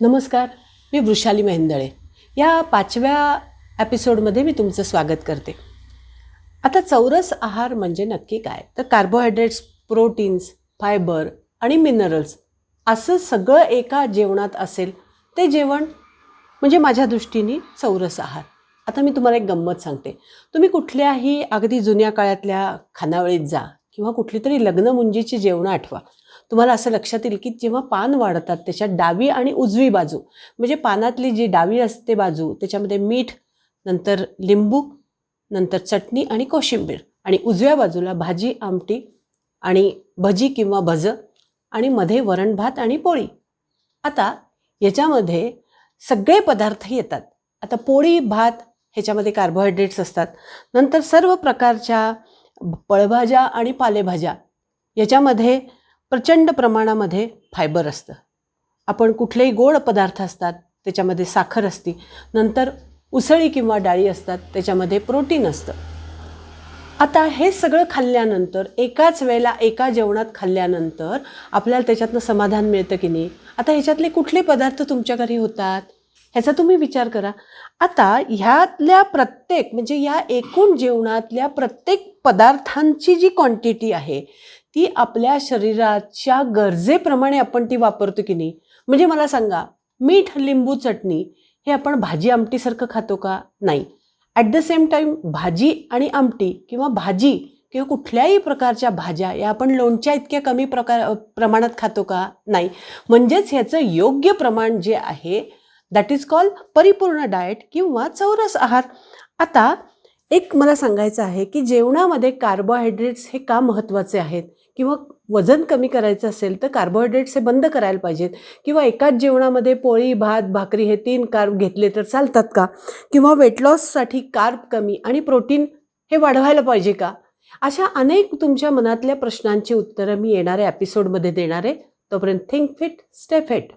नमस्कार मी वृषाली मेहेंदळे. या पाचव्या एपिसोडमध्ये मी तुमचं स्वागत करते. आता चौरस आहार म्हणजे नक्की काय? तर कार्बोहायड्रेट्स प्रोटीन्स फायबर आणि मिनरल्स असं सगळं एका जेवणात असेल ते जेवण म्हणजे माझ्या दृष्टीने चौरस आहार. आता मी तुम्हाला एक गंमत सांगते. तुम्ही कुठल्याही अगदी जुन्या काळातल्या खानावळीत जा किंवा कुठली तरी लग्नमुंजीची जेवणं आठवा. तुम्हाला असं लक्षात येईल की जेव्हा पान वाढतात त्याच्यात डावी आणि उजवी बाजू म्हणजे पानातली जी डावी असते बाजू त्याच्यामध्ये मीठ नंतर लिंबू नंतर चटणी आणि कोशिंबीर आणि उजव्या बाजूला भाजी आमटी आणि भजी किंवा भजं आणि मध्ये वरण भात आणि पोळी. आता याच्यामध्ये सगळे पदार्थ येतात. आता पोळी भात ह्याच्यामध्ये कार्बोहायड्रेट्स असतात. नंतर सर्व प्रकारच्या फळभाज्या आणि पालेभाज्या याच्यामध्ये प्रचंड प्रमाणामध्ये फायबर असतं. आपण कुठलेही गोड पदार्थ असतात त्याच्यामध्ये साखर असती नंतर उसळी किंवा डाळी असतात त्याच्यामध्ये प्रोटीन असतं. आता हे सगळं खाल्ल्यानंतर एकाच वेळेला एका जेवणात खाल्ल्यानंतर आपल्याला त्याच्यातनं समाधान मिळतं की नाही? आता ह्याच्यातले कुठले पदार्थ तुमच्या घरी होतात? ह्याचा तुम्ही विचार करा. आता ह्यातल्या प्रत्येक म्हणजे या एकूण जेवणातल्या प्रत्येक पदार्थांची जी क्वांटिटी आहे ती आपल्या शरीराच्या गरजेप्रमाणे आपण ती वापरतो की नाही? म्हणजे मला सांगा मीठ लिंबू चटणी हे आपण भाजी आमटीसारखं खातो का? नाही. ॲट द सेम टाईम भाजी आणि आमटी किंवा भाजी किंवा कुठल्याही प्रकारच्या भाज्या या आपण लोणच्या इतक्या कमी प्रकार प्रमाणात खातो का? नाही. म्हणजेच ह्याचं योग्य प्रमाण जे आहे दॅट इज कॉल परिपूर्ण डाएट किंवा चौरस आहार. आता एक मला सांगायचं आहे की जेवणामध्ये कार्बोहायड्रेट्स हे का महत्त्वाचे आहेत? किंवा वजन कमी करायचं असेल तर कार्बोहायड्रेट्स हे बंद करायला पाहिजेत. किंवा एकाच जेवणामध्ये पोळी भात भाकरी हे तीन कार्ब घेतले तर चालतात का? किंवा वेट लॉससाठी कार्ब कमी आणि प्रोटीन हे वाढवायला पाहिजे का? अशा अनेक तुमच्या मनातल्या प्रश्नांची उत्तरं मी येणाऱ्या एपिसोडमध्ये देणार आहे. तोपर्यंत थिंक फिट स्टे फिट